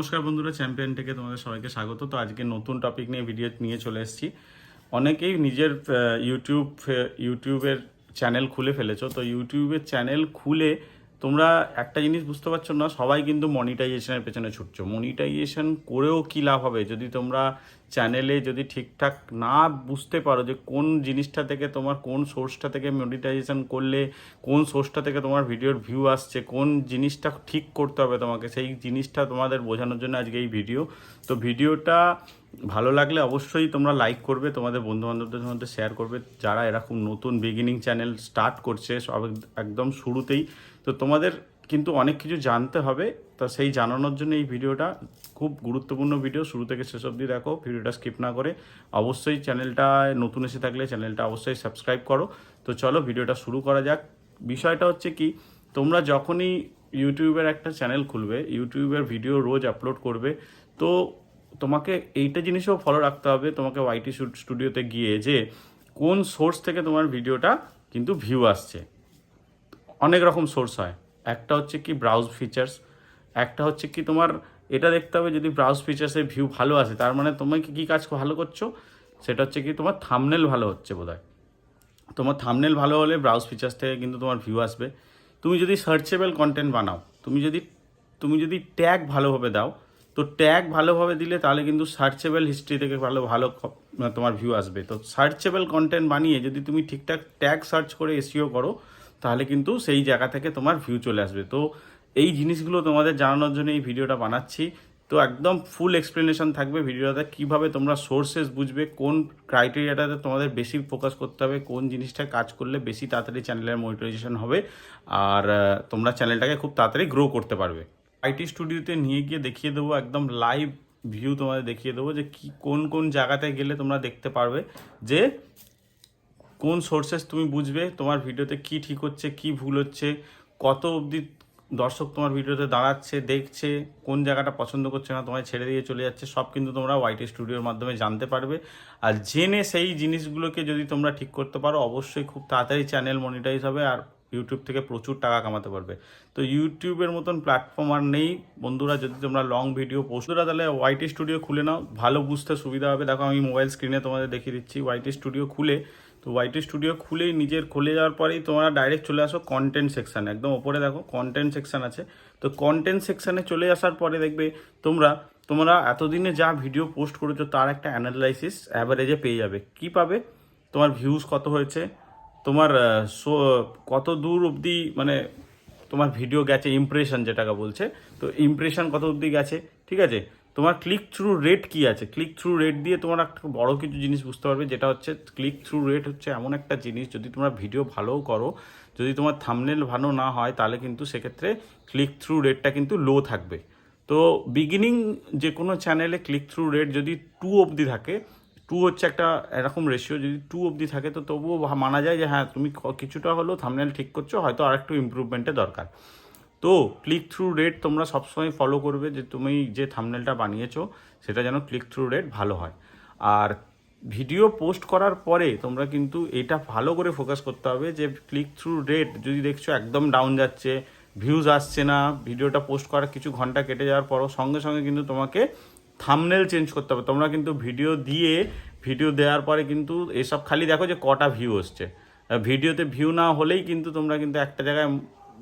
নমস্কার বন্ধুরা চ্যাম্পিয়ন থেকে তোমাদের সবাইকে স্বাগত। তো আজকে নতুন টপিক নিয়ে ভিডিও নিয়ে চলে এসেছি। অনেকেই নিজের ইউটিউব ইউটিউবের চ্যানেল খুলে ফেলেছো। তো ইউটিউবের চ্যানেল খুলে তোমরা একটা জিনিস বুঝতে পারছ না, সবাই কিন্তু মনিটাইজেশনের পেছনে ছুটছো। মনিটাইজেশন করেও কী লাভ হবে? যদি তোমরা চ্যানেলে যদি ঠিকঠাক না বুঝতে পারো যে কোন জিনিসটা থেকে তোমার কোন সোর্সটা থেকে মনিটাইজেশন করলে, কোন সোর্সটা থেকে তোমার ভিডিওর ভিউ আসছে, কোন জিনিসটা ঠিক করতে হবে তোমাকে, সেই জিনিসটা তোমাদের বোঝানোর জন্য আজকে এই ভিডিও তো ভিডিওটা ভালো লাগলে অবশ্যই তোমরা লাইক করবে, তোমাদের বন্ধু বান্ধবদের মধ্যে শেয়ার করবে, যারা এরকম নতুন বিগিনিং চ্যানেল স্টার্ট করছে, সব একদম শুরুতেই। তো তোমাদের কিন্তু অনেক কিছু জানতে হবে, তা সেই জানানোর জন্য এই ভিডিওটা খুব গুরুত্বপূর্ণ ভিডিও। শুরু থেকে শেষ অবধি দেখো, ভিডিওটা স্কিপ না করে অবশ্যই চ্যানেলটা নতুন এসে থাকলে চ্যানেলটা অবশ্যই সাবস্ক্রাইব করো। তো চলো ভিডিওটা শুরু করা যাক। বিষয়টা হচ্ছে কি, তোমরা যখনই ইউটিউবের একটা চ্যানেল খুলবে, ইউটিউবের ভিডিও রোজ আপলোড করবে, তো তোমাকে এইটা জিনিসও ফলো রাখতে হবে তোমাকে ওয়াইটি স্টুডিওতে গিয়ে যে কোন সোর্স থেকে তোমার ভিডিওটা কিন্তু ভিউ আসছে। অনেক রকম সোর্স হয়। একটা হচ্ছে কি ব্রাউজ ফিচার্স একটা হচ্ছে কি তোমার এটা দেখতে হবে যদি ব্রাউজ ফিচার্সের ভিউ ভালো আসে, তার মানে তোমাকে কি কাজ ভালো করছ? সেটা হচ্ছে কি তোমার থামনেল ভালো হচ্ছে বোধহয়। তোমার থামনেল ভালো হলে ব্রাউজ ফিচার্স থেকে কিন্তু তোমার ভিউ আসবে। তুমি যদি সার্চেবল কন্টেন্ট বানাও, তুমি যদি তুমি যদি ট্যাগ ভালোভাবে দাও, তো ট্যাগ ভালোভাবে দিলে তাহলে কিন্তু সার্চেবল হিস্ট্রি থেকে ভালো ভালো তোমার ভিউ আসবে। তো সার্চেবল কন্টেন্ট বানিয়ে যদি তুমি ঠিকঠাক ট্যাগ সার্চ করে এসিও করো তাহলে কিন্তু সেই জায়গা থেকে তোমার ভিউ চলে আসবে। তো এই জিনিসগুলো তোমাদের জানানোর জন্য এই ভিডিওটা বানাচ্ছি। তো একদম ফুল এক্সপ্লেনেশন থাকবে ভিডিওটাতে কীভাবে তোমরা সোর্সেস বুঝবে, কোন ক্রাইটেরিয়াটাতে তোমাদের বেশি ফোকাস করতে হবে, কোন জিনিসটা কাজ করলে বেশি তাড়াতাড়ি চ্যানেলের মনিটাইজেশন হবে, আর তোমরা চ্যানেলটাকে খুব তাড়াতাড়ি গ্রো করতে পারবে। আইটি স্টুডিওতে নিয়ে গিয়ে দেখিয়ে দেবো, একদম লাইভ ভিউ তোমাদের দেখিয়ে দেবো যে কি, কোন কোন জায়গাতে গেলে তোমরা দেখতে পারবে যে কোন সোর্সেস তুমি বুঝবে, তোমার ভিডিওতে কি ঠিক হচ্ছে, কি ভুল হচ্ছে, কত অবধি দর্শক তোমার ভিডিওতে দাঁড়াচ্ছে, দেখছে, কোন জায়গাটা পছন্দ করছে না, তোমায় ছেড়ে দিয়ে চলে যাচ্ছে, সব কিন্তু তোমরা ওয়াইটি স্টুডিওর মাধ্যমে জানতে পারবে। আর জেনে সেই জিনিসগুলোকে যদি তোমরা ঠিক করতে পারো, অবশ্যই খুব তাড়াতাড়ি চ্যানেল মনিটাইজ হবে আর ইউটিউব থেকে প্রচুর টাকা কামাতে পারবে। তো ইউটিউবের মতন প্ল্যাটফর্ম আর নেই। বন্ধুরা, যদি তোমরা লং ভিডিও পোস্টরা তাহলে ওয়াইটি স্টুডিও খুলে নাও। ভালো বুঝতে সুবিধা হবে। দেখো, আমি মোবাইল স্ক্রিনে তোমাদের দেখিয়ে দিচ্ছি। ওয়াইটি স্টুডিও খুলে তো ওয়াইটি স্টুডিও খুলেই নিজের খুলে যাওয়ার পরেই তোমরা ডাইরেক্ট চলে আসো কন্টেন্ট সেকশানে একদম ওপরে দেখো কন্টেন্ট সেকশন আছে। তো কন্টেন্ট সেকশানে চলে আসার পরে দেখবে তোমরা তোমরা এতদিনে যা ভিডিও পোস্ট করেছ তার একটা অ্যানালাইসিস অ্যাভারেজে পেয়ে যাবে। কি পাবে? তোমার ভিউজ কত হয়েছে? তোমার শো- কত দূর অবধি মানে তোমার ভিডিও গেছে ইমপ্রেশন যেটাকে বলছে। তো ইমপ্রেশন কত অবধি গেছে? ঠিক আছে? তোমার ক্লিক থ্রু রেট কি আছে? ক্লিক থ্রু রেট দিয়ে তোমার একটা বড় কিছু জিনিস বুঝতে পারবে, যেটা হচ্ছে ক্লিক থ্রু রেট হচ্ছে এমন একটা জিনিস, যদি তোমরা ভিডিও ভালোও করো, যদি তোমার থামনেল ভালো না হয়, তাহলে কিন্তু সেক্ষেত্রে ক্লিক থ্রু রেটটা কিন্তু লো থাকবে। তো বিগিনিং যে কোনো চ্যানেলে ক্লিক থ্রু রেট যদি টু অবধি থাকে টু হচ্ছে একটা এরকম রেশিও যদি টু অবধি থাকে, তো তবুও মানা যায় যে হ্যাঁ তুমি কিছুটা হলেও থামনেল ঠিক করছ, হয়তো আর একটু ইম্প্রুভমেন্টের দরকার। তো ক্লিক থ্রু রেট তোমরা সবসময় ফলো করবে যে তুমি যে থামনেলটা বানিয়েছো, সেটা যেন ক্লিক থ্রু রেট ভালো হয়। আর ভিডিও পোস্ট করার পরে তোমরা কিন্তু এটা ভালো করে ফোকাস করতে হবে যে ক্লিক থ্রু রেট যদি দেখছ একদম ডাউন যাচ্ছে ভিউজ আসছে না ভিডিওটা পোস্ট করার কিছু ঘণ্টা কেটে যাওয়ার পরও সঙ্গে সঙ্গে কিন্তু তোমাকে থামনেল চেঞ্জ করতে হবে। তোমরা কিন্তু ভিডিও দিয়ে ভিডিও দেওয়ার পরে কিন্তু এসব খালি দেখো যে কটা ভিউ হচ্ছে ভিডিওতে ভিউ না হলেই কিন্তু তোমরা কিন্তু একটা জায়গায়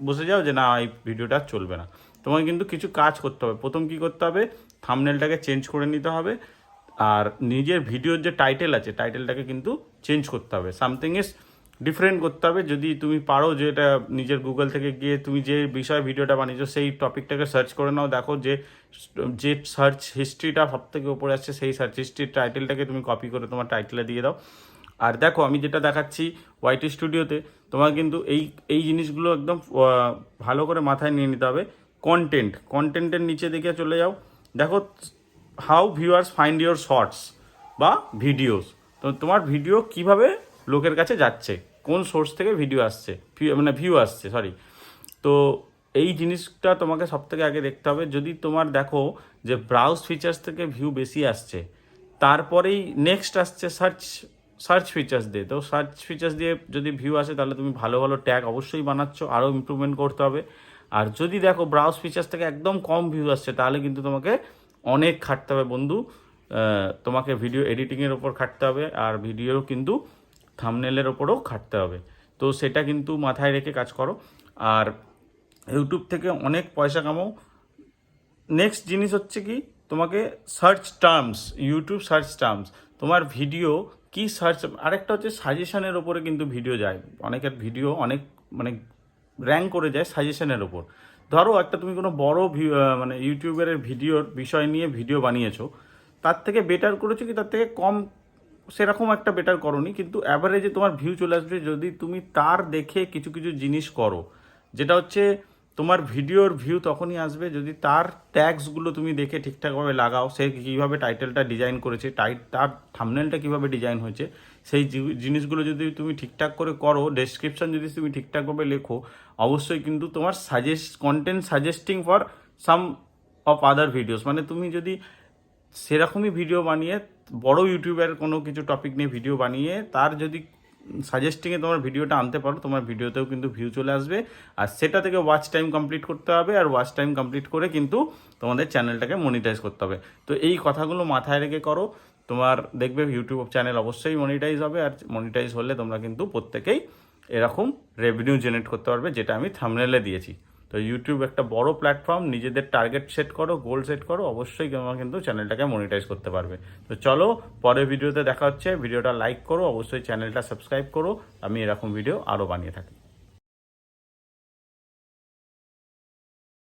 বসে যাও যে না, এই ভিডিওটা চলবে না। তোমাকে কিন্তু কিছু কাজ করতে হবে। প্রথম কি করতে হবে? থামনেলটাকে চেঞ্জ করে নিতে হবে। আর নিজের ভিডিওর যে টাইটেল আছে টাইটেলটাকে কিন্তু চেঞ্জ করতে হবে। সামথিং ইজ ডিফারেন্ট করতে হবে। যদি তুমি পারো যে এটা নিজের গুগল থেকে গিয়ে তুমি যে বিষয়ে ভিডিওটা বানিয়েছো, সেই টপিকটাকে সার্চ করে নাও। দেখো যে যে সার্চ হিস্ট্রিটা সব থেকে উপরে আসছে, সেই সার্চ হিস্ট্রির টাইটেলটাকে তুমি কপি করে তোমার টাইটেলে দিয়ে দাও। আর দেখো, আমি যেটা দেখাচ্ছি ওয়াইটি স্টুডিওতে তোমার কিন্তু এই এই জিনিসগুলো একদম ভালো করে মাথায় নিয়ে নিতে হবে। কন্টেন্ট কন্টেন্টের নিচে দেখে চলে যাও। দেখো how viewers find your shorts বা ভিডিওস তো তোমার ভিডিও কীভাবে লোকের কাছে যাচ্ছে? কোন সোর্স থেকে ভিডিও আসছে? মানে ভিউ আসছে সরি তো এই জিনিসটা তোমাকে সব থেকে আগে দেখতে হবে। যদি তোমার দেখো যে ব্রাউজ ফিচার্স থেকে ভিউ বেশি আসছে, তারপরেই নেক্সট আসছে সার্চ সার্চ ফিচার্স দিয়ে। তো সার্চ ফিচার্স দিয়ে যদি ভিউ আসে, তাহলে তুমি ভালো ভালো ট্যাগ অবশ্যই বানাচ্ছ আরও ইম্প্রুভমেন্ট করতে হবে। আর যদি দেখো ব্রাউজ ফিচার্স থেকে একদম কম ভিউ আসছে, তাহলে কিন্তু তোমাকে অনেক খাটতে হবে বন্ধু। তোমাকে ভিডিও এডিটিংয়ের ওপর খাটতে হবে, আর ভিডিও কিন্তু থামনেলের ওপরও খাটতে হবে। তো সেটা কিন্তু মাথায় রেখে কাজ করো। আর ইউটিউব থেকে অনেক পয়সা কামাও। নেক্সট জিনিস হচ্ছে কি, তোমাকে search terms YouTube search terms তোমার ভিডিও কি সার্চ আরেকটা হচ্ছে সাজেশনের ওপরে কিন্তু ভিডিও যায়। অনেকের ভিডিও অনেক মানে র্যাঙ্ক করে যায় সাজেশনের ওপর ধরো একটা তুমি কোনো বড় মানে ইউটিউবের ভিডিওর বিষয় নিয়ে ভিডিও বানিয়েছো, তার থেকে বেটার করেছ কি? তার থেকে কম সেরকম একটা বেটার করনি, কিন্তু অ্যাভারেজে তোমার ভিউ চলে আসবে যদি তুমি তার দেখে কিছু কিছু জিনিস করো। যেটা হচ্ছে তোমার ভিডিওর ভিউ তখনই আসবে যদি তার ট্যাগসগুলো তুমি দেখে ঠিকঠাকভাবে লাগাও, সে কীভাবে টাইটেলটা ডিজাইন করেছে টাইট তার থামনেলটা কীভাবে ডিজাইন হয়েছে, সেই জিনিসগুলো যদি তুমি ঠিকঠাক করে করো ডেসক্রিপশন যদি তুমি ঠিকঠাকভাবে লেখো, অবশ্যই কিন্তু তোমার suggest content suggesting for some of other videos মানে তুমি যদি সেরকমই ভিডিও বানিয়ে, বড় ইউটিউবের কোনো কিছু টপিক নিয়ে ভিডিও বানিয়ে, তার যদি সাজেস্টিংয়ে তোমার ভিডিওটা আনতে পারো, তোমার ভিডিওতেও কিন্তু ভিউ চলে আসবে। আর সেটা থেকে ওয়াচ টাইম কমপ্লিট করতে হবে, আর ওয়াচ টাইম কমপ্লিট করে কিন্তু তোমাদের চ্যানেলটাকে মনিটাইজ করতে হবে। তো এই কথাগুলো মাথায় রেখে করো, তোমার দেখবে ইউটিউব চ্যানেল অবশ্যই মনিটাইজ হবে, আর মনিটাইজ হলে তোমরা কিন্তু প্রত্যেকেই এরকম রেভিনিউ জেনারেট করতে পারবে, যেটা আমি থামনেলে দিয়েছি। তো ইউটিউব একটা বড় প্ল্যাটফর্ম নিজেদের টার্গেট সেট করো গোল সেট করো, অবশ্যই তোমরা কিন্তু চ্যানেলটাকে মনিটাইজ করতে পারবে। তো চলো, পরের ভিডিওতে দেখা হচ্ছে। ভিডিওটা লাইক করো, অবশ্যই চ্যানেলটা সাবস্ক্রাইব করো। আমি এরকম ভিডিও আরও বানিয়ে থাকি।